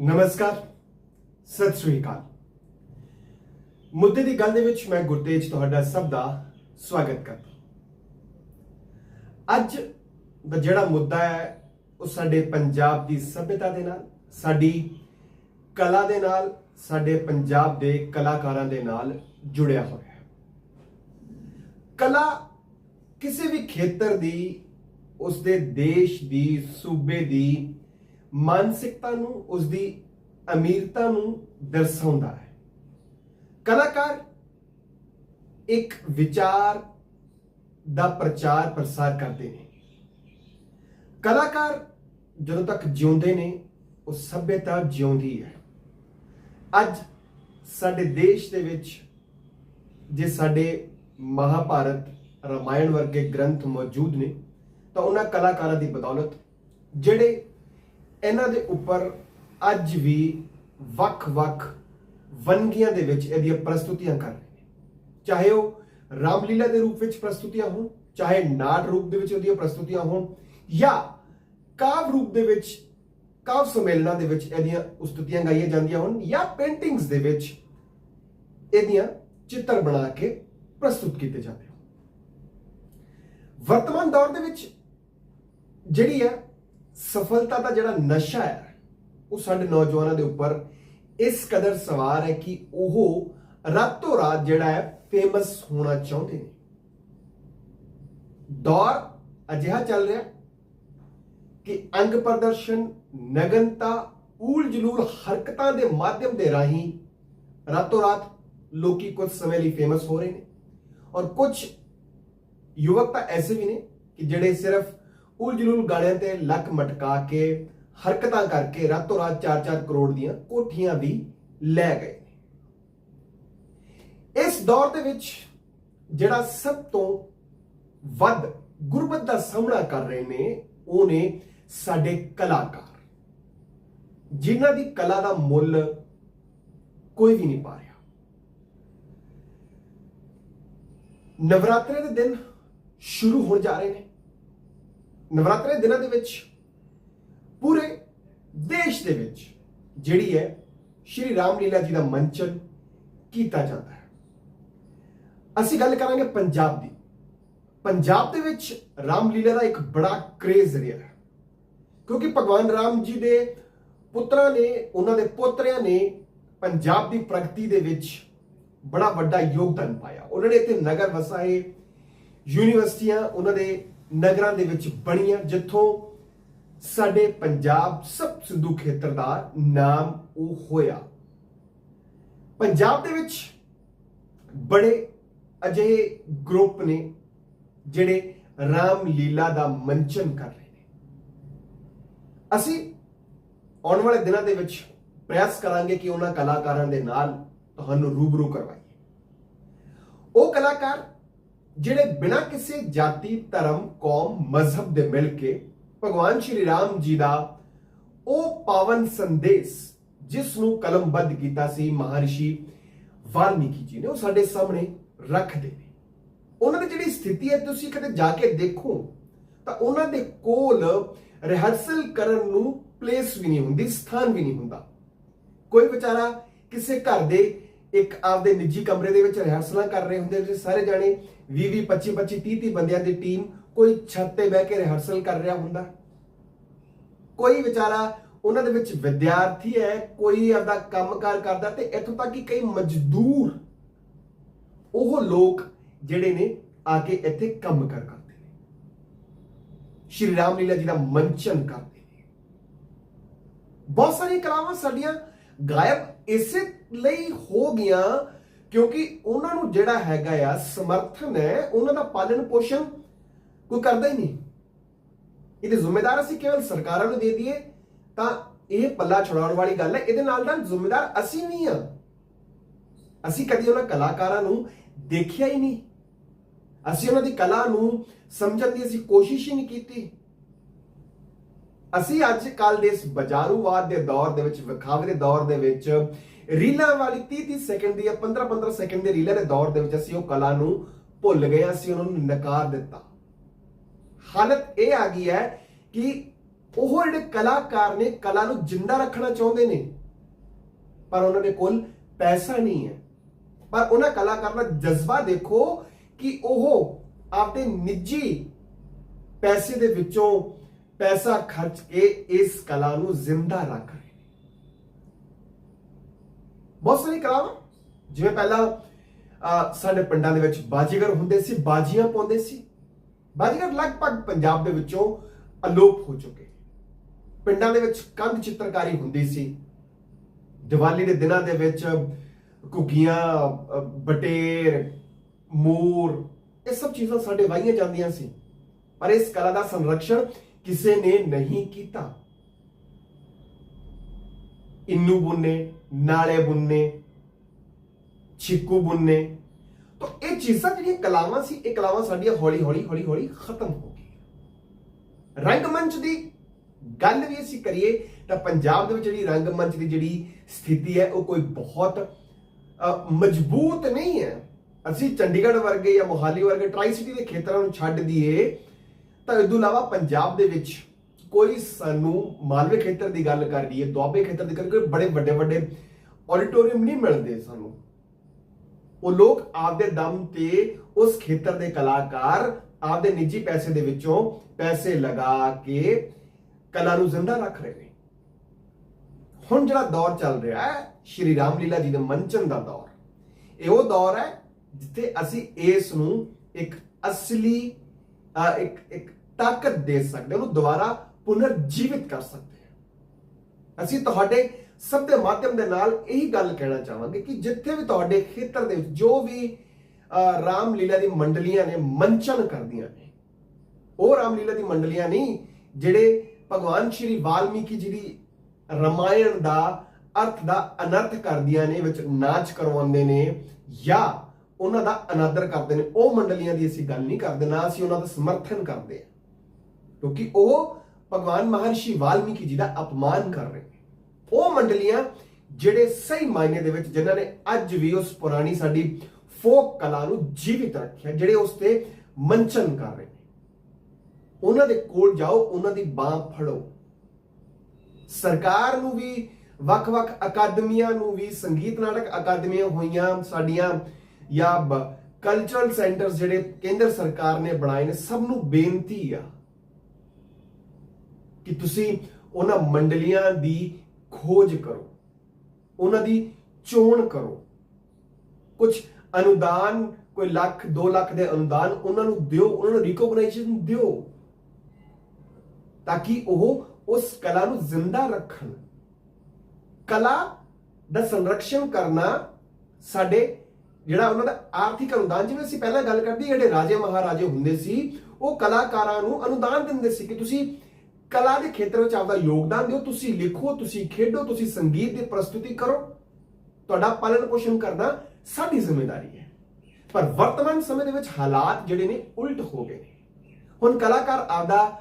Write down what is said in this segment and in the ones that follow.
ਨਮਸਕਾਰ, ਸਤਿ ਸ੍ਰੀ ਅਕਾਲ। ਮੁੱਦੇ ਦੀ ਗੱਲ ਦੇ ਵਿੱਚ ਮੈਂ ਗੁਰਤੇਜ ਤੁਹਾਡਾ ਸਭ ਦਾ ਸਵਾਗਤ ਕਰਦਾ ਅੱਜ ਦਾ ਜਿਹੜਾ ਮੁੱਦਾ ਹੈ, ਉਹ ਸਾਡੇ ਪੰਜਾਬ ਦੀ ਸਭਿਅਤਾ ਦੇ ਨਾਲ, ਸਾਡੀ ਕਲਾ ਦੇ ਨਾਲ, ਸਾਡੇ ਪੰਜਾਬ ਦੇ ਕਲਾਕਾਰਾਂ ਦੇ ਨਾਲ ਜੁੜਿਆ ਹੋਇਆ ਕਲਾ ਕਿਸੇ ਵੀ ਖੇਤਰ ਦੀ ਉਸ ਦੇ ਦੇਸ਼ ਦੀ, ਸੂਬੇ ਦੀ ਮਾਨਸਿਕਤਾ ਨੂੰ ਉਸ ਦੀ ਅਮੀਰਤਾ ਨੂੰ ਦਰਸਾਉਂਦਾ ਹੈ। ਕਲਾਕਾਰ ਇੱਕ ਵਿਚਾਰ ਦਾ ਪ੍ਰਚਾਰ ਪ੍ਰਸਾਰ ਕਰਦੇ ਨੇ। ਕਲਾਕਾਰ ਜਦੋਂ ਤੱਕ ਜਿਉਂਦੇ ਨੇ, ਉਹ ਸਭਿਅਤਾ ਜਿਉਂਦੀ ਹੈ। ਅੱਜ ਸਾਡੇ ਦੇਸ਼ ਦੇ ਵਿੱਚ, ਜੇ ਸਾਡੇ ਮਹਾਭਾਰਤ ਰਾਮਾਇਣ ਵਰਗੇ ਗ੍ਰੰਥ ਮੌਜੂਦ ਨੇ, ਤਾਂ ਉਹਨਾਂ ਕਲਾਕਾਰਾਂ ਦੀ ਬਦੌਲਤ ਜਿਹੜੇ ਇਹਨਾਂ ਦੇ ਉੱਪਰ ਅੱਜ ਵੀ ਵੱਖ-ਵੱਖ ਵੰਨਗੀਆਂ ਦੇ ਵਿੱਚ ਇਹਦੀਆਂ ਪ੍ਰਸਤੁਤੀਆਂ ਕਰ ਰਹੇ ਨੇ। ਚਾਹੇ ਉਹ ਰਾਮਲੀਲਾ ਦੇ ਰੂਪ ਵਿੱਚ ਪ੍ਰਸਤੁਤੀਆਂ ਹੋਣ, ਚਾਹੇ ਨਾਟ ਰੂਪ ਦੇ ਵਿੱਚ ਉਹਦੀਆਂ ਪ੍ਰਸਤੁਤੀਆਂ ਹੋਣ, ਜਾਂ ਕਾਵ ਰੂਪ ਦੇ ਵਿੱਚ, ਕਾਵ ਸੰਮੇਲਨਾਂ ਦੇ ਵਿੱਚ ਇਹਦੀਆਂ ਉਸਤੁਤੀਆਂ ਗਾਈਆਂ ਜਾਂਦੀਆਂ ਹੋਣ, ਜਾਂ ਪੇਂਟਿੰਗਸ ਦੇ ਵਿੱਚ ਇਹਦੀਆਂ ਚਿੱਤਰ ਬਣਾ ਕੇ ਪ੍ਰਸਤੁਤ ਕੀਤੇ ਜਾਂਦੇ ਹੋਣ ਵਰਤਮਾਨ ਦੌਰ ਦੇ ਵਿੱਚ ਜਿਹੜੀ ਹੈ, ਸਫਲਤਾ ਦਾ ਜਿਹੜਾ ਨਸ਼ਾ ਹੈ, ਉਹ ਸਾਡੇ ਨੌਜਵਾਨਾਂ ਦੇ ਉੱਪਰ ਇਸ ਕਦਰ ਸਵਾਰ ਹੈ ਕਿ ਉਹ ਰਾਤੋਂ ਰਾਤ ਜਿਹੜਾ ਹੈ ਫੇਮਸ ਹੋਣਾ ਚਾਹੁੰਦੇ ਨੇ। ਦੌਰ ਅਜਿਹਾ ਚੱਲ ਰਿਹਾ ਕਿ ਅੰਗ ਪ੍ਰਦਰਸ਼ਨ, ਨਗਨਤਾ, ਊਲ ਜਲੂਲ ਹਰਕਤਾਂ ਦੇ ਮਾਧਿਅਮ ਦੇ ਰਾਹੀਂ ਰਾਤੋਂ ਰਾਤ ਲੋਕੀ ਕੁਝ ਸਮੇਂ ਲਈ ਫੇਮਸ ਹੋ ਰਹੇ ਨੇ। ਔਰ ਕੁਝ ਯੁਵਕ ਤਾਂ ਐਸੇ ਵੀ ਨੇ ਕਿ ਜਿਹੜੇ ਸਿਰਫ ਉਲਝਲੂਲ ਗਾਲਿਆਂ ਤੇ ਲੱਕ ਮਟਕਾ ਕੇ ਹਰਕਤਾਂ ਕਰਕੇ ਰਾਤੋਂ ਰਾਤ 4-4 ਕਰੋੜ ਦੀਆਂ ਕੋਠੀਆਂ ਵੀ ਲੈ ਗਏ ਇਸ ਦੌਰ ਦੇ ਵਿੱਚ ਜਿਹੜਾ ਸਭ ਤੋਂ ਵੱਧ ਗੁਰਬਤ ਦਾ ਸਾਹਮਣਾ ਕਰ ਰਹੇ ਨੇ, ਉਹ ਨੇ ਸਾਡੇ ਕਲਾਕਾਰ। ਜਿਨ੍ਹਾਂ ਦੀ ਕਲਾ ਦਾ ਮੁੱਲ ਕੋਈ ਵੀ ਨਹੀਂ ਪਾ ਰਿਹਾ। ਨਵਰਾਤਰੇ ਦੇ ਦਿਨ ਸ਼ੁਰੂ ਹੋਣ ਜਾ ਰਹੇ ਨੇ। ਨਵਰਾਤਰੇ ਦੇ ਦਿਨਾਂ ਦੇ ਵਿੱਚ, ਪੂਰੇ ਦੇਸ਼ ਦੇ ਵਿੱਚ ਜਿਹੜੀ ਹੈ ਸ਼੍ਰੀ ਰਾਮਲੀਲਾ ਜੀ ਦਾ ਮੰਚਨ ਕੀਤਾ ਜਾਂਦਾ ਹੈ। ਅਸੀਂ ਗੱਲ ਕਰਾਂਗੇ ਪੰਜਾਬ ਦੀ। ਪੰਜਾਬ ਦੇ ਵਿੱਚ ਰਾਮਲੀਲਾ ਦਾ ਇੱਕ ਬੜਾ ਕ੍ਰੇਜ਼ ਰਿਹਾ ਹੈ। ਕਿਉਂਕਿ ਭਗਵਾਨ ਰਾਮ ਜੀ ਦੇ ਪੁੱਤਰਾਂ ਨੇ, ਉਹਨਾਂ ਦੇ ਪੋਤਰਿਆਂ ਨੇ ਪੰਜਾਬ ਦੀ ਪ੍ਰਗਤੀ ਦੇ ਵਿੱਚ ਬੜਾ ਵੱਡਾ ਯੋਗਦਾਨ ਪਾਇਆ। ਉਹਨਾਂ ਨੇ ਇੱਥੇ ਨਗਰ ਵਸਾਏ, ਯੂਨੀਵਰਸਿਟੀਆਂ ਉਹਨਾਂ ਦੇ ਨਗਰਾਂ ਦੇ ਵਿੱਚ ਬਣੀਆਂ, ਜਿੱਥੋਂ ਸਾਡੇ ਪੰਜਾਬ ਸਭ ਸਿੰਧੂ ਖੇਤਰ ਦਾ ਨਾਮ ਉਹ ਹੋਇਆ। ਪੰਜਾਬ ਦੇ ਵਿੱਚ ਬੜੇ ਅਜਿਹੇ ਗਰੁੱਪ ਨੇ, ਜਿਹੜੇ ਰਾਮ ਲੀਲਾ ਦਾ ਮੰਚਨ ਕਰ ਰਹੇ ਨੇ। ਅਸੀਂ ਆਉਣ ਵਾਲੇ ਦਿਨਾਂ ਦੇ ਵਿੱਚ ਪ੍ਰਯਾਸ ਕਰਾਂਗੇ ਕਿ ਉਹਨਾਂ ਕਲਾਕਾਰਾਂ ਦੇ ਨਾਲ ਤੁਹਾਨੂੰ ਰੂਬਰੂ ਕਰਵਾਈਏ। ਉਹ ਕਲਾਕਾਰ ਜਿਹੜੇ ਬਿਨਾਂ ਕਿਸੇ ਜਾਤੀ, ਧਰਮ, ਕੌਮ, ਮਜ਼ਹਬ ਦੇ ਮਿਲ ਕੇ ਭਗਵਾਨ ਸ਼੍ਰੀ ਰਾਮ ਜੀ ਦਾ ਉਹ ਪਾਵਨ ਸੰਦੇਸ਼ ਜਿਸ ਨੂੰ ਕਲਮਬੱਧ ਕੀਤਾ ਸੀ, ਮਹਾਰਿਸ਼ੀ ਵਾਲਮੀਕੀ ਜੀ ਨੇ ਉਹ ਸਾਡੇ ਸਾਹਮਣੇ ਰੱਖਦੇ ਨੇ ਉਹਨਾਂ ਦੀ ਜਿਹੜੀ ਸਥਿਤੀ ਹੈ, ਤੁਸੀਂ ਕਦੇ ਜਾ ਕੇ ਦੇਖੋ, ਤਾਂ ਉਹਨਾਂ ਦੇ ਕੋਲ ਰਿਹਰਸਲ ਕਰਨ ਨੂੰ ਪਲੇਸ ਵੀ ਨਹੀਂ ਹੁੰਦੀ, ਸਥਾਨ ਵੀ ਨਹੀਂ ਹੁੰਦਾ। ਕੋਈ ਵਿਚਾਰਾ ਕਿਸੇ ਘਰ ਦੇ ਇੱਕ ਆਪਦੇ ਨਿੱਜੀ ਕਮਰੇ ਦੇ ਵਿੱਚ ਰਿਹਰਸਲਾਂ ਕਰ ਰਹੇ ਹੁੰਦੇ ਨੇ ਸਾਰੇ ਜਾਣੇ 20 20 25 25 30 30 ਬੰਦਿਆਂ ਦੀ ਟੀਮ ਕੋਈ ਛੱਤ ਤੇ ਬਹਿ ਕੇ ਰਿਹਰਸਲ ਕਰ ਰਿਹਾ ਹੁੰਦਾ? ਕੋਈ ਵਿਚਾਰਾ ਉਹਨਾਂ ਦੇ ਵਿੱਚ ਵਿਦਿਆਰਥੀ ਹੈ, ਕੋਈ ਆਪਦਾ ਕੰਮਕਾਰ ਕਰਦਾ ਤੇ ਇੱਥੋਂ ਤੱਕ ਕਿ ਕਈ ਮਜ਼ਦੂਰ ਉਹ ਲੋਕ ਜਿਹੜੇ ਨੇ ਆ ਕੇ ਇੱਥੇ ਕੰਮ ਕਰ ਕਰਦੇ ਨੇ। ਸ਼੍ਰੀ ਰਾਮ ਲੀਲਾ ਜੀ ਦਾ ਮੰਚਨ ਕਰਦੇ ਨੇ। ਬਹੁਤ ਸਾਰੀਆਂ ਕਲਾਵਾਂ ਸਾਡੀਆਂ ਗਾਇਬ ਇਸੇ ਲਈ ਹੋ ਗਈਆਂ ਕਿਉਂਕਿ ਉਹਨਾਂ ਨੂੰ ਜਿਹੜਾ ਹੈਗਾ ਆ ਸਮਰਥਨ ਹੈ, ਉਹਨਾਂ ਦਾ ਪਾਲਣ ਪੋਸ਼ਣ ਕੋਈ ਕਰਦਾ ਹੀ ਨਹੀਂ। ਇਹਦੇ ਜ਼ਿੰਮੇਦਾਰ ਅਸੀਂ ਕੇਵਲ ਸਰਕਾਰਾਂ ਨੂੰ ਦੇ ਦਈਏ, ਤਾਂ ਇਹ ਪੱਲਾ ਛੁਡਾਉਣ ਵਾਲੀ ਗੱਲ ਹੈ। ਇਹਦੇ ਨਾਲ ਦਾ ਜ਼ਿੰਮੇਦਾਰ ਅਸੀਂ ਨਹੀਂ ਆ ਅਸੀਂ ਕਦੀ ਉਹਨਾਂ ਕਲਾਕਾਰਾਂ ਨੂੰ ਦੇਖਿਆ ਹੀ ਨਹੀਂ। ਅਸੀਂ ਉਹਨਾਂ ਦੀ ਕਲਾ ਨੂੰ ਸਮਝਣ ਦੀ ਅਸੀਂ ਕੋਸ਼ਿਸ਼ ਹੀ ਨਹੀਂ ਕੀਤੀ। ਅਸੀਂ ਅੱਜ ਕੱਲ ਦੇ ਇਸ ਬਾਜ਼ਾਰੂਵਾਦ ਦੇ ਦੌਰ ਦੇ ਵਿੱਚ, ਵਿਖਾਵੇ ਦੇ ਦੌਰ ਦੇ ਵਿੱਚ, ਰੀਲਾਂ ਵਾਲੀ 30 30 ਸੈਕਿੰਡ ਦੀ ਜਾਂ 15 15 ਸੈਕਿੰਡ ਦੀ ਰੀਲਾਂ ਦੇ ਦੌਰ ਦੇ ਵਿੱਚ ਅਸੀਂ ਉਹ ਕਲਾ ਨੂੰ ਭੁੱਲ ਗਏ, ਅਸੀਂ ਉਹਨਾਂ ਨੂੰ ਨਕਾਰ ਦਿੱਤਾ। ਹਾਲਤ ਇਹ ਆ ਗਈ ਹੈ ਕਿ ਉਹ ਜਿਹੜੇ ਕਲਾਕਾਰ ਨੇ, ਕਲਾ ਨੂੰ ਜਿੰਦਾ ਰੱਖਣਾ ਚਾਹੁੰਦੇ ਨੇ, ਪਰ ਉਹਨਾਂ ਦੇ ਕੋਲ ਪੈਸਾ ਨਹੀਂ ਹੈ। ਪਰ ਉਹਨਾਂ ਕਲਾਕਾਰ ਦਾ ਜਜ਼ਬਾ ਦੇਖੋ ਕਿ ਉਹ ਆਪਦੇ ਨਿੱਜੀ ਪੈਸੇ ਦੇ ਵਿੱਚੋਂ ਪੈਸਾ ਖਰਚ ਕੇ ਇਸ ਕਲਾ ਨੂੰ ਜ਼ਿੰਦਾ ਰੱਖ ਰਹੇ ਨੇ। ਬਹੁਤ ਸਾਰੀ ਕਲਾਵਾਂ ਜਿਵੇਂ ਪਹਿਲਾਂ ਅਹ, ਸਾਡੇ ਪਿੰਡਾਂ ਦੇ ਵਿੱਚ ਬਾਜੀਗਰ ਹੁੰਦੇ ਸੀ ਬਾਜੀਆਂ ਪਾਉਂਦੇ ਸੀ। ਬਾਜੀਗਰ ਲਗਭਗ ਪੰਜਾਬ ਦੇ ਵਿੱਚੋਂ ਅਲੋਪ ਹੋ ਚੁੱਕੇ ਪਿੰਡਾਂ ਦੇ ਵਿੱਚ ਕੰਧ ਚਿੱਤਰਕਾਰੀ ਹੁੰਦੀ ਸੀ। ਦੀਵਾਲੀ ਦੇ ਦਿਨਾਂ ਦੇ ਵਿੱਚ ਘੁੱਗੀਆਂ ਬਟੇਰ ਮੋਰ ਇਹ ਸਭ ਚੀਜ਼ਾਂ ਸਾਡੇ ਵਾਹੀਆਂ ਜਾਂਦੀਆਂ ਸੀ। ਪਰ ਇਸ ਕਲਾ ਦਾ ਸੰਰਕਸ਼ਣ ਕਿਸੇ ਨੇ ਨਹੀਂ ਕੀਤਾ। ਇੰਨੂ ਬੁੰਨੇ, ਨਾਲੇ ਬੁੰਨੇ, ਛਿੱਕੂ ਬੁੰਨੇ। ਤਾਂ ਇਹ ਚੀਜ਼ਾਂ ਜਿਹੜੀਆਂ ਕਲਾਵਾਂ ਸੀ, ਇਹ ਕਲਾਵਾਂ ਸਾਡੀਆਂ ਹੌਲੀ ਹੌਲੀ ਹੌਲੀ ਹੌਲੀ ਖਤਮ ਹੋ ਗਈਆਂ। ਰੰਗਮੰਚ ਦੀ ਗੱਲ ਵੀ ਅਸੀਂ ਕਰੀਏ, ਤਾਂ ਪੰਜਾਬ ਦੇ ਵਿੱਚ ਜਿਹੜੀ ਰੰਗਮੰਚ ਦੀ ਜਿਹੜੀ ਸਥਿਤੀ ਹੈ, ਉਹ ਕੋਈ ਬਹੁਤ ਮਜ਼ਬੂਤ ਨਹੀਂ ਹੈ। ਅਸੀਂ ਚੰਡੀਗੜ੍ਹ ਵਰਗੇ ਜਾਂ ਮੋਹਾਲੀ ਵਰਗੇ ਟਰਾਈ ਸਿਟੀ ਦੇ ਖੇਤਰਾਂ ਨੂੰ ਛੱਡ ਦਈਏ ਤਾਂ ਇਸ ਤੋਂ ਇਲਾਵਾ ਪੰਜਾਬ ਦੇ ਵਿੱਚ ਕੋਈ ਸਾਨੂੰ ਮਾਲਵੇ ਖੇਤਰ ਦੀ ਗੱਲ ਕਰ ਲਈਏ, ਦੁਆਬੇ ਖੇਤਰ ਦੀ ਗੱਲ ਕਰੀਏ ਬੜੇ ਵੱਡੇ ਵੱਡੇ ਆਡੀਟੋਰੀਅਮ ਨਹੀਂ ਮਿਲਦੇ ਸਾਨੂੰ। ਉਹ ਲੋਕ ਆਪਦੇ ਦਮ ਤੇ ਉਸ ਖੇਤਰ ਦੇ ਕਲਾਕਾਰ ਆਪਦੇ ਨਿੱਜੀ ਪੈਸੇ ਦੇ ਵਿੱਚੋਂ ਪੈਸੇ ਲਗਾ ਕੇ ਕਲਾ ਨੂੰ ਜ਼ਿੰਦਾ ਰੱਖ ਰਹੇ ਨੇ। ਹੁਣ ਜਿਹੜਾ ਦੌਰ ਚੱਲ ਰਿਹਾ ਹੈ, ਸ਼੍ਰੀ ਰਾਮ ਲੀਲਾ ਜੀ ਦੇ ਮੰਚਨ ਦਾ ਦੌਰ। ਇਹ ਉਹ ਦੌਰ ਹੈ ਜਿੱਥੇ ਅਸੀਂ ਇਸ ਨੂੰ ਇੱਕ ਅਸਲੀ ਇੱਕ ਇੱਕ ਤਾਕਤ ਦੇ ਸਕਦੇ ਉਹਨੂੰ ਦੁਬਾਰਾ ਪੁਨਰ ਜੀਵਿਤ ਕਰ ਸਕਦੇ ਹਾਂ। ਅਸੀਂ ਤੁਹਾਡੇ ਸਭ ਦੇ ਮਾਧਿਅਮ ਦੇ ਨਾਲ ਇਹੀ ਗੱਲ ਕਹਿਣਾ ਚਾਹਾਂਗੇ ਕਿ ਜਿੱਥੇ ਵੀ ਤੁਹਾਡੇ ਖੇਤਰ ਦੇ ਵਿੱਚ ਜੋ ਵੀ ਅਹ, ਰਾਮ ਲੀਲਾ ਦੀ ਮੰਡਲੀਆਂ ਨੇ ਮੰਚਨ ਕਰਦੀਆਂ ਨੇ ਉਹ ਰਾਮ ਲੀਲਾ ਦੀ ਮੰਡਲੀਆਂ ਨਹੀਂ ਜਿਹੜੇ ਭਗਵਾਨ ਸ਼੍ਰੀ ਵਾਲਮੀਕੀ ਜੀ ਦੀ ਰਮਾਇਣ ਦਾ ਅਰਥ ਦਾ ਅਨਰਥ ਕਰਦੀਆਂ ਨੇ ਵਿੱਚ ਨਾਚ ਕਰਵਾਉਂਦੇ ਨੇ ਜਾਂ ਉਹਨਾਂ ਦਾ ਅਨਾਦਰ ਕਰਦੇ ਨੇ ਉਹ ਮੰਡਲੀਆਂ ਦੀ ਅਸੀਂ ਗੱਲ ਨਹੀਂ ਕਰਦੇ ਨਾ ਅਸੀਂ ਉਹਨਾਂ ਦਾ ਸਮਰਥਨ ਕਰਦੇ ਹਾਂ। ਕਿਉਂਕਿ ਉਹ ਭਗਵਾਨ ਮਹਰਸ਼ੀ ਵਾਲਮੀਕੀ ਜੀ ਦਾ ਅਪਮਾਨ ਕਰ ਰਹੇ ਨੇ। ਉਹ ਮੰਡਲੀਆਂ ਜਿਹੜੇ ਸਹੀ ਮਾਇਨੇ ਦੇ ਵਿੱਚ, ਜਿਨ੍ਹਾਂ ਨੇ ਅੱਜ ਵੀ ਉਸ ਪੁਰਾਣੀ ਸਾਡੀ ਫੋਕ ਕਲਾ ਨੂੰ ਜੀਵਿਤ ਰੱਖਿਆ, ਜਿਹੜੇ ਉਸ ਤੇ ਮੰਚਨ ਕਰ ਰਹੇ ਨੇ। ਉਹਨਾਂ ਦੇ ਕੋਲ ਜਾਓ, ਉਹਨਾਂ ਦੀ ਬਾਹ ਫੜੋ। ਸਰਕਾਰ ਨੂੰ ਵੀ, ਵੱਖ-ਵੱਖ ਅਕਾਦਮੀਆਂ ਨੂੰ ਵੀ, ਸੰਗੀਤ ਨਾਟਕ ਅਕਾਦਮੀਆਂ ਹੋਈਆਂ ਸਾਡੀਆਂ, ਜਾਂ ਕਲਚਰਲ ਸੈਂਟਰਸ ਜਿਹੜੇ ਕੇਂਦਰ ਸਰਕਾਰ ਨੇ ਬਣਾਏ ਨੇ, ਸਭ ਨੂੰ ਬੇਨਤੀ ਆ ਕਿ ਤੁਸੀਂ ਉਹਨਾਂ ਮੰਡਲੀਆਂ ਦੀ ਖੋਜ ਕਰੋ, ਉਹਨਾਂ ਦੀ ਚੋਣ ਕਰੋ। ਕੁਝ ਅਨੁਦਾਨ, ਕੋਈ ਲੱਖ 2 ਲੱਖ ਦੇ ਅਨੁਦਾਨ ਉਹਨਾਂ ਨੂੰ ਦਿਓ, ਉਹਨਾਂ ਨੂੰ ਰਿਕੋਗਨਾਈਜੇਸ਼ਨ ਦਿਓ, ਤਾਂ ਕਿ ਉਹ ਉਸ ਕਲਾ ਨੂੰ ਜ਼ਿੰਦਾ ਰੱਖਣ। ਕਲਾ ਦਾ ਸੰਰਕਸ਼ਣ ਕਰਨਾ ਸਾਡੇ ਜਿਹੜਾ ਉਹਨਾਂ ਦਾ ਆਰਥਿਕ ਅਨੁਦਾਨ, ਜਿਵੇਂ ਅਸੀਂ ਪਹਿਲਾਂ ਗੱਲ ਕਰਦੇ ਜਿਹੜੇ ਰਾਜੇ ਮਹਾਰਾਜੇ ਹੁੰਦੇ ਸੀ, ਉਹ ਕਲਾਕਾਰਾਂ ਨੂੰ ਅਨੁਦਾਨ ਦਿੰਦੇ ਸੀ ਕਿ ਤੁਸੀਂ ਕਲਾ ਦੇ ਖੇਤਰ ਵਿੱਚ ਆਪਦਾ ਯੋਗਦਾਨ ਦਿਓ, ਤੁਸੀਂ ਲਿਖੋ, ਤੁਸੀਂ ਖੇਡੋ, ਤੁਸੀਂ ਸੰਗੀਤ ਦੀ ਪ੍ਰਸਤੁਤੀ ਕਰੋ। ਤੁਹਾਡਾ ਪਾਲਣ ਪੋਸ਼ਣ ਕਰਨਾ ਸਾਡੀ ਜ਼ਿੰਮੇਵਾਰੀ ਹੈ। ਪਰ ਵਰਤਮਾਨ ਸਮੇਂ ਦੇ ਵਿੱਚ ਹਾਲਾਤ ਜਿਹੜੇ ਨੇ ਉਲਟ ਹੋ ਗਏ ਨੇ। ਹੁਣ ਕਲਾਕਾਰ ਆਪਦਾ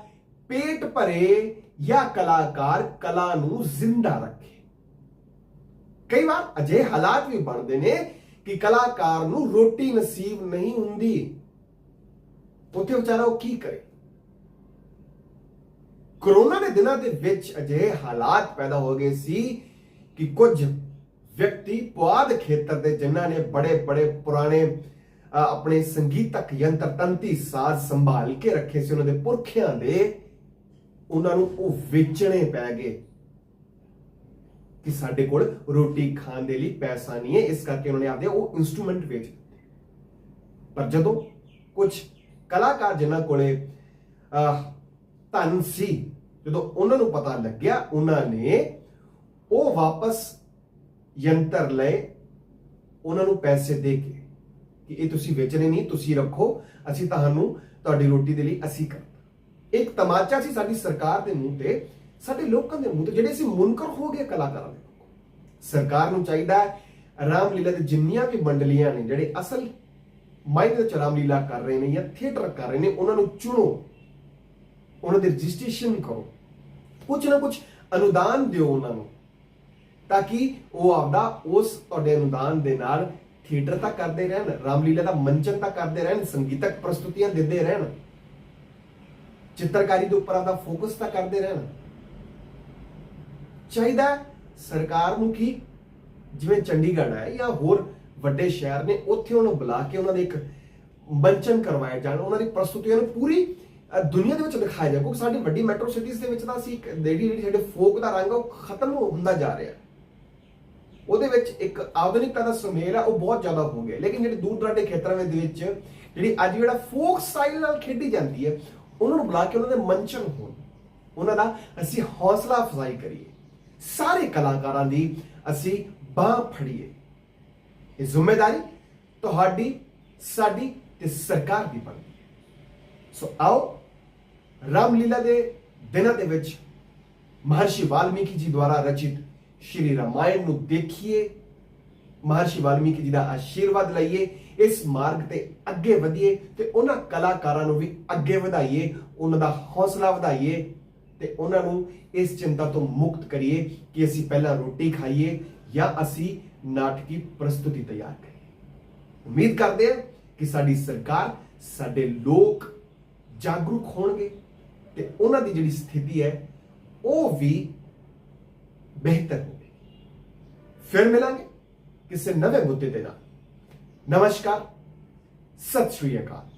ਪੇਟ ਭਰੇ ਜਾਂ ਕਲਾਕਾਰ ਕਲਾ ਨੂੰ ਜ਼ਿੰਦਾ ਰੱਖੇ। ਕਈ ਵਾਰ ਅਜੇ ਹਾਲਾਤ ਵੀ ਬਣਦੇ ਨੇ ਕਿ ਕਲਾਕਾਰ ਨੂੰ ਰੋਟੀ ਨਸੀਬ ਨਹੀਂ ਹੁੰਦੀ। ਉੱਥੇ ਵਿਚਾਰਾ ਉਹ ਕੀ ਕਰੇ? ਕਰੋਨਾ ਦੇ ਦਿਨਾਂ ਦੇ ਵਿੱਚ ਅਜਿਹੇ ਹਾਲਾਤ ਪੈਦਾ ਹੋ ਗਏ ਸੀ ਕਿ ਕੁਝ ਵਿਅਕਤੀ ਪੁਆਧ ਖੇਤਰ ਦੇ ਜਿਨ੍ਹਾਂ ਨੇ ਬੜੇ ਬੜੇ ਪੁਰਾਣੇ ਆਪਣੇ ਸੰਗੀਤਕ ਯੰਤਰ ਤੰਤੀ ਸਾਜ਼ ਸੰਭਾਲ ਕੇ ਰੱਖੇ ਸੀ ਉਹਨਾਂ ਦੇ ਪੁਰਖਿਆਂ ਦੇ ਉਹਨਾਂ ਨੂੰ ਉਹ ਵੇਚਣੇ ਪੈ ਗਏ ਕਿ ਸਾਡੇ ਕੋਲ ਰੋਟੀ ਖਾਣ ਦੇ ਲਈ ਪੈਸਾ ਨਹੀਂ ਹੈ। ਇਸ ਕਰਕੇ ਉਹਨਾਂ ਨੇ ਆਪਦੇ ਉਹ ਇਨਸਟਰੂਮੈਂਟ ਵੇਚ। ਦਿੱਤੇ ਪਰ ਜਦੋਂ ਕੁਝ ਕਲਾਕਾਰ ਜਿਨ੍ਹਾਂ ਕੋਲੇ ਅਹ, ਧਨ ਸੀ। ਜਦੋਂ ਉਹਨਾਂ ਨੂੰ ਪਤਾ ਲੱਗਿਆ, ਉਹਨਾਂ ਨੇ ਉਹ ਵਾਪਸ ਯੰਤਰ ਲਏ, ਉਹਨਾਂ ਨੂੰ ਪੈਸੇ ਦੇ ਕੇ ਕਿ ਇਹ ਤੁਸੀਂ ਵੇਚਣੇ ਨਹੀਂ, ਤੁਸੀਂ ਰੱਖੋ, ਅਸੀਂ ਤੁਹਾਨੂੰ ਤੁਹਾਡੀ ਰੋਟੀ ਦੇ ਲਈ ਅਸੀਂ ਕਰ ਇੱਕ ਤਮਾਚਾ ਸੀ ਸਾਡੀ ਸਰਕਾਰ ਦੇ ਮੂੰਹ ਤੇ, ਸਾਡੇ ਲੋਕਾਂ ਦੇ ਮੂੰਹ ਤੇ, ਜਿਹੜੇ ਅਸੀਂ ਮੁਨਕਰ ਹੋ ਗਏ ਕਲਾਕਾਰਾਂ ਦੇ ਸਰਕਾਰ ਨੂੰ ਚਾਹੀਦਾ ਹੈ, ਰਾਮਲੀਲਾ ਦੇ ਜਿੰਨੀਆਂ ਵੀ ਮੰਡਲੀਆਂ ਨੇ, ਜਿਹੜੇ ਅਸਲ ਮਾਇਨੇ ਵਿੱਚ ਰਾਮਲੀਲਾ ਕਰ ਰਹੇ ਨੇ ਜਾਂ ਥੀਏਟਰ ਕਰ ਰਹੇ ਨੇ, ਉਹਨਾਂ ਨੂੰ ਚੁਣੋ। ਉਹਨਾਂ ਦੇ ਰਜਿਸਟ੍ਰੇਸ਼ਨ ਕਰੋ। ਕੁਝ ਨਾ ਕੁਝ ਅਨੁਦਾਨ ਦਿਓ ਉਹਨਾਂ ਨੂੰ, ਤਾਂ ਕਿ ਉਹ ਆਪਦਾ ਉਸ ਤੁਹਾਡੇ ਅਨੁਦਾਨ ਦੇ ਨਾਲ ਥੀਏਟਰ ਤਾਂ ਕਰਦੇ ਰਹਿਣ, ਰਾਮਲੀਲਾ ਦਾ ਮੰਚਨ ਤਾਂ ਕਰਦੇ ਰਹਿਣ, ਸੰਗੀਤਕ ਪ੍ਰਸਤੁਤੀਆਂ ਦਿੰਦੇ ਰਹਿਣ, ਚਿੱਤਰਕਾਰੀ ਦੇ ਉੱਪਰ ਆਪਦਾ ਫੋਕਸ ਤਾਂ ਕਰਦੇ ਰਹਿਣ। ਚਾਹੀਦਾ ਸਰਕਾਰ ਨੂੰ ਕੀ ਜਿਵੇਂ ਚੰਡੀਗੜ੍ਹ ਹੈ ਜਾਂ ਹੋਰ ਵੱਡੇ ਸ਼ਹਿਰ ਨੇ, ਉੱਥੇ ਉਹਨੂੰ ਬੁਲਾ ਕੇ ਉਹਨਾਂ ਦੇ ਇੱਕ ਮੰਚਨ ਕਰਵਾਇਆ ਜਾਣ, ਉਹਨਾਂ ਦੀ ਪ੍ਰਸਤੁਤੀਆਂ ਨੂੰ ਪੂਰੀ ਦੁਨੀਆ ਦੇ ਵਿੱਚ ਦਿਖਾਇਆ ਜਾਵੇ ਕਿਉਂਕਿ ਸਾਡੀ ਵੱਡੀ ਮੈਟਰੋ ਸਿਟੀਜ਼ ਦੇ ਵਿੱਚ ਤਾਂ ਅਸੀਂ ਇੱਕ ਜਿਹੜੀ ਜਿਹੜੀ ਸਾਡੇ ਫੋਕ ਦਾ ਰੰਗ ਆ, ਉਹ ਖਤਮ ਹੁੰਦਾ ਜਾ ਰਿਹਾ। ਉਹਦੇ ਵਿੱਚ ਇੱਕ ਆਧੁਨਿਕਤਾ ਦਾ ਸੁਮੇਲ ਆ ਉਹ ਬਹੁਤ ਜ਼ਿਆਦਾ ਹੋ ਗਿਆ। ਲੇਕਿਨ ਜਿਹੜੇ ਦੂਰ ਦਰਾਡੇ ਖੇਤਰਾਂ ਦੇ ਵਿੱਚ ਜਿਹੜੀ ਅੱਜ ਜਿਹੜਾ ਫੋਕ ਸਟਾਈਲ ਨਾਲ ਖੇਡੀ ਜਾਂਦੀ ਹੈ ਉਹਨਾਂ ਨੂੰ ਬੁਲਾ ਕੇ ਉਹਨਾਂ ਦੇ ਮੰਚਨ ਹੋਣ। ਉਹਨਾਂ ਦਾ ਅਸੀਂ ਹੌਸਲਾ ਅਫਜ਼ਾਈ ਕਰੀਏ। ਸਾਰੇ ਕਲਾਕਾਰਾਂ ਦੀ ਅਸੀਂ ਬਾਹ ਫੜੀਏ। ਇਹ ਜ਼ਿੰਮੇਵਾਰੀ ਤੁਹਾਡੀ ਸਾਡੀ ਤੇ ਸਰਕਾਰ ਦੀ ਬਣਦੀ ਹੈ। ਸੋ ਆਓ ਰਾਮਲੀਲਾ ਦੇ ਦਿਨਾਂ ਦੇ ਵਿੱਚ ਮਹਰਸ਼ੀ ਵਾਲਮੀਕੀ ਜੀ ਦੁਆਰਾ ਰਚਿਤ ਸ਼੍ਰੀ ਰਾਮਾਇਣ ਨੂੰ ਦੇਖੀਏ, ਮਹਰਸ਼ੀ ਵਾਲਮੀਕੀ ਜੀ ਦਾ ਆਸ਼ੀਰਵਾਦ ਲਈਏ, ਇਸ ਮਾਰਗ ਤੇ ਅੱਗੇ ਵਧੀਏ ਤੇ ਉਹਨਾਂ ਕਲਾਕਾਰਾਂ ਨੂੰ ਵੀ ਅੱਗੇ ਵਧਾਈਏ, ਉਹਨਾਂ ਦਾ ਹੌਸਲਾ ਵਧਾਈਏ ਤੇ ਉਹਨਾਂ ਨੂੰ ਇਸ ਚਿੰਤਾ ਤੋਂ ਮੁਕਤ ਕਰੀਏ ਕਿ ਅਸੀਂ ਪਹਿਲਾਂ ਰੋਟੀ ਖਾਈਏ ਜਾਂ ਅਸੀਂ ਨਾਟਕੀ ਪ੍ਰਸਤੁਤੀ ਤਿਆਰ ਕਰੀਏ। ਉਮੀਦ ਕਰਦੇ ਹਾਂ ਕਿ ਸਾਡੀ ਸਰਕਾਰ, ਸਾਡੇ ਲੋਕ ਜਾਗਰੂਕ ਹੋਣਗੇ ਤੇ ਉਹਨਾਂ ਦੀ ਜਿਹੜੀ ਸਥਿਤੀ ਹੈ, ਉਹ ਵੀ ਬਿਹਤਰ ਹੋਵੇਗੀ। ਫਿਰ ਮਿਲਾਂਗੇ ਕਿਸੇ ਨਵੇਂ ਮੁੱਦੇ ਦੇ ਨਾਲ। ਨਮਸਕਾਰ, ਸਤਿ ਸ਼੍ਰੀ ਅਕਾਲ।